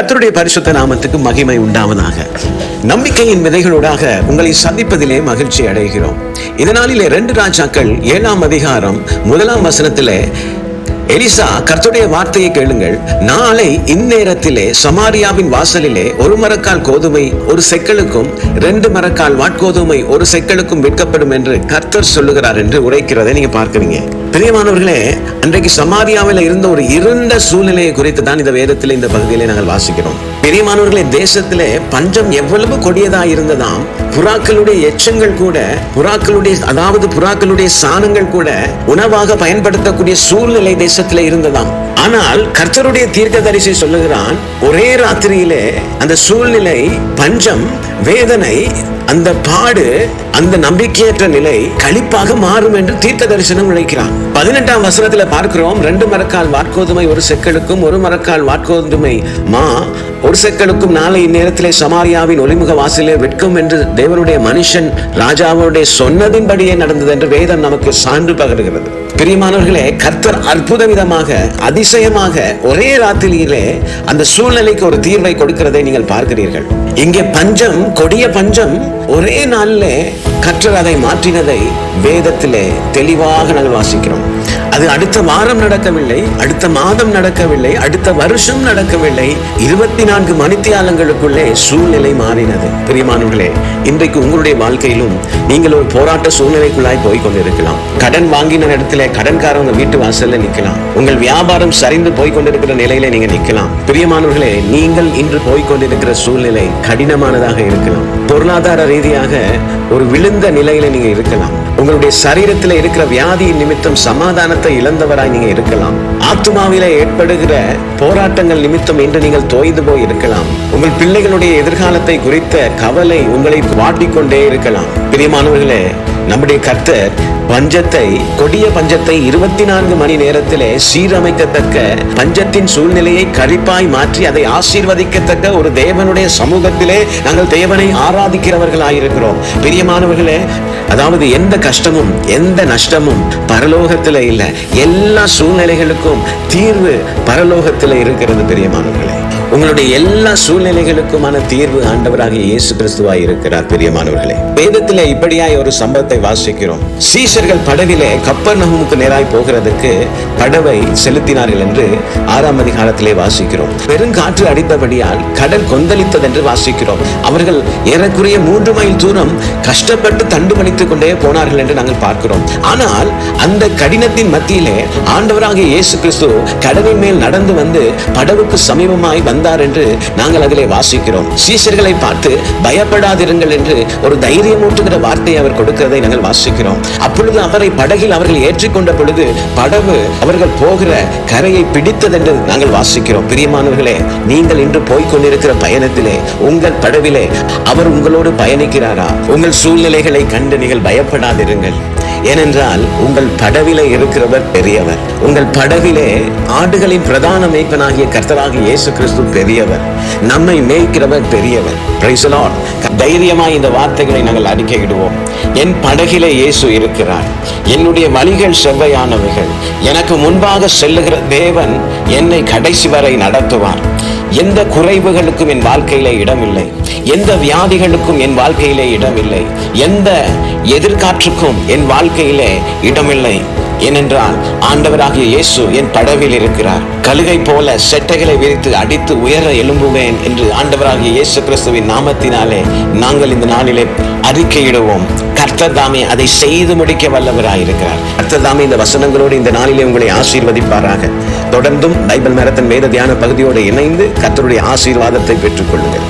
கத்தருடைய பரிசுத்த நாமத்துக்கு மகிமை உண்டாவதாக. நம்பிக்கையின் விதைகளூடாக உங்களை சந்திப்பதிலே மகிழ்ச்சி அடைகிறோம். இதனாலே ரெண்டு ராஜாக்கள் ஏழாம் அதிகாரம் முதலாம் வசனத்திலே எலிசா கர்த்துடைய வார்த்தையை கேளுங்கள். நாளை இந்நேரத்திலே சமாரியாவின் வாசலிலே ஒரு மரக்கால் கோதுமை ஒரு செக்கலுக்கும் ரெண்டு மரக்கால் வாட்கோதுமை ஒரு செக்கலுக்கும் விற்கப்படும் என்று கர்த்தர் சொல்லுகிறார் என்று உரைக்கிறதை நீங்க பார்க்குறீங்க. பிரியமானவர்களே அன்றைக்கு சமாரியாவில் இருந்த ஒரு இருண்ட சூழ்நிலையை குறித்து தான் இந்த வேதத்தில் இந்த பகுதியிலே நாங்கள் வாசிக்கிறோம். பிரியமானவர்களே தேசத்திலே பஞ்சம் எவ்வளவு கொடியதா இருந்ததாம் புறாக்களுடைய எச்சங்கள் கூட புறாக்களுடைய அதாவது புறாக்களுடைய சாணங்கள் கூட உணவாக பயன்படுத்தக்கூடிய சூழ்நிலை தேசத்திலே இருந்ததாம். ஆனால் கர்த்தருடைய தீர்க்கதரிசி சொல்லுகிறான் ஒரே ராத்திரியிலே அந்த சூழ்நிலை பஞ்சம் வேதனை அந்த பாடு அந்த நம்பிக்கையற்ற நிலை கழிப்பாக மாறும் என்று தீர்க்க தரிசனம் உழைக்கிறான் பதினெட்டாம் வசனத்துல பார்க்கிறோம் ரெண்டு மரக்கால் வாட்கோதுமை ஒரு செக்கலுக்கும் ஒரு மரக்கால் வாட்கோதுமை மா ஒரு செக்கலுக்கும் நாளை இந்நேரத்திலே சமாரியாவின் ஒளிமுக வாசலே விற்கும் என்று தேவனுடைய மனுஷன் ராஜாவுடைய சொன்னதின்படியே நடந்தது என்று வேதம் நமக்கு சான்று பகர்கிறது. பிரியமானவர்களே கர்த்தர் அற்புத விதமாக அதிசயமாக ஒரே ராத்திரியிலே அந்த சூழ்நிலைக்கு ஒரு தீர்வை கொடுக்கிறதை நீங்கள் பார்க்கிறீர்கள். இங்கே பஞ்சம் கொடிய பஞ்சம் ஒரே நாளிலே கற்றர் அதை மாற்றினதை வேதத்திலே தெளிவாக நாங்கள் வாசிக்கிறோம் அது அடுத்த வாரம் நடக்கவில்லை அடுத்த மாதம் நடக்கவில்லை அடுத்த வருஷம் நடக்கவில்லை. இருபத்தி நான்கு மணித்தியாலங்களுக்குள்ளே சூழ்நிலை மாறினது. பிரியமானவர்களே இன்றைக்கு உங்களுடைய வாழ்க்கையிலும் நீங்கள் ஒரு போராட்ட சூழ்நிலைக்குள்ளாய் போய் கொண்டிருக்கலாம். கடன் வாங்கின இடத்துல கடன்காரவங்க வீட்டு வாசல்ல நிக்கலாம் உங்கள் வியாபாரம் சரிந்து போய் கொண்டிருக்கிற நிலையில நீங்க நிக்கலாம் பிரியமானவர்களே நீங்கள் இன்று போய் கொண்டிருக்கிற சூழ்நிலை கடினமானதாக இருக்கலாம். பொருளாதார ரீதியாக ஒரு விழுந்த நிலையில நீங்க இருக்கலாம். உங்களுடைய சரீரத்தில் இருக்கிற வியாதியின் நிமித்தம் சமாதானத்தை இழந்தவராய் நீங்க இருக்கலாம். ஆத்மாவில ஏற்படுகிற போராட்டங்கள் நிமித்தம் இன்று நீங்கள் தோய்ந்து போய் இருக்கலாம். உங்கள் பிள்ளைகளுடைய எதிர்காலத்தை குறித்த கவலை உங்களை வாட்டிக்கொண்டே இருக்கலாம். பிரியமானவர்களே நம்முடைய கர்த்தர் பஞ்சத்தை கொடிய பஞ்சத்தை இருபத்தி நான்கு மணி நேரத்திலே சீரமைக்கத்தக்க பஞ்சத்தின் சூழ்நிலையை கழிப்பாய் மாற்றி அதை ஆசீர்வதிக்கத்தக்க ஒரு தேவனுடைய சமூகத்திலே நாங்கள் தேவனை ஆராதிக்கிறவர்களாயிருக்கிறோம். பிரியமானவர்களே அதாவது எந்த கஷ்டமும் எந்த நஷ்டமும் பரலோகத்தில் இல்லை. எல்லா சூழ்நிலைகளுக்கும் தீர்வு பரலோகத்தில் இருக்கிறது பிரியமானவர்களே. உங்களுடைய எல்லா சூழ்நிலைகளுக்குமான தீர்வு ஆண்டவராக இயேசு கிறிஸ்துவாய் இருக்கிறார் பிரியமானவர்களே. வேதத்தில் இப்படியாய் ஒரு சம்பவத்தை வாசிக்கிறோம். சீஷர்கள் படவிலே கப்பர் நகமுக்கு நேராய் போகிறதுக்கு படவை செலுத்தினார்கள் என்று ஆறாம் அதிகாரத்திலே வாசிக்கிறோம். பெருங்காற்று அடித்தபடியால் கடல் கொந்தளித்தது என்று வாசிக்கிறோம். அவர்கள் ஏறக்குறைய மூன்று மைல் தூரம் கஷ்டப்பட்டு தண்டு பணித்துக் கொண்டே போனார்கள் என்று நாங்கள் பார்க்கிறோம். ஆனால் அந்த கடினத்தின் மத்தியிலே ஆண்டவராக இயேசு கிறிஸ்து கடலின் மேல் நடந்து வந்து படவுக்கு சமீபமாய் வந்து வந்தார் என்று நாங்கள் அதிலே வாசிக்கிறோம். சீஷர்களை பார்த்து பயப்படாதிருங்கள் என்று ஒரு தைரியமூட்டுகிற வார்த்தையை அவர் கொடுக்கிறதை நாங்கள் வாசிக்கிறோம். அப்பொழுது அவரை படகில் அவர்கள் ஏற்றிக்கொண்ட பொழுது படகு அவர்கள் போகிற கரையை பிடித்தது என்று நாங்கள் வாசிக்கிறோம். பிரியமானவர்களே நீங்கள் இன்று போய்க் கொண்டிருக்கிற பயணத்திலே உங்கள் படவிலே அவர் உங்களோடு பயணிக்கிறாரா? உங்கள் சூழ்நிலைகளை கண்டு நீங்கள் பயப்படாதிருங்கள். ஏனென்றால் உங்கள் படவிலே இருக்கிறவர் பெரியவர். உங்கள் படவிலே ஆடுகளின் பிரதான மேய்ப்பனாகிய கர்த்தராக இயேசு கிறிஸ்து பெரியவர். நம்மை மேய்க்கிறவர் பெரியவர். தைரியமாய் இந்த வார்த்தைகளை நாங்கள் அறிக்கையிடுவோம். என் படகிலே இயேசு இருக்கிறார். என்னுடைய வழிகள் செவ்வையானவைகள். எனக்கு முன்பாக செல்லுகிற தேவன் என்னை கடைசி வரை நடத்துவார். எந்த குறைவுகளுக்கும் என் வாழ்க்கையிலே இடமில்லை. எந்த வியாதிகளுக்கும் என் வாழ்க்கையிலே இடமில்லை. எந்த எதிர்காற்றுக்கும் என் வாழ்க்கையிலே இடமில்லை. ஏனென்றால் ஆண்டவராகிய இயேசு என் படவில் இருக்கிறார். கழுகை போல செட்டைகளை விரித்து அடித்து உயர எழும்புவேன் என்று ஆண்டவராகிய இயேசு கிறிஸ்துவின் நாமத்தினாலே நாங்கள் இந்த நாளிலே அறிக்கையிடுவோம். கர்த்தர் தாமே அதை செய்து முடிக்க வல்லவராயிருக்கிறார். கர்த்தர் தாமே இந்த வசனங்களோடு இந்த நாளிலே உங்களை ஆசீர்வதிப்பாராக. தொடர்ந்தும் பைபிள் மேரத்தன் வேத தியான பகுதியோடு இணைந்து கர்த்தருடைய ஆசீர்வாதத்தை பெற்றுக் கொள்ளுங்கள்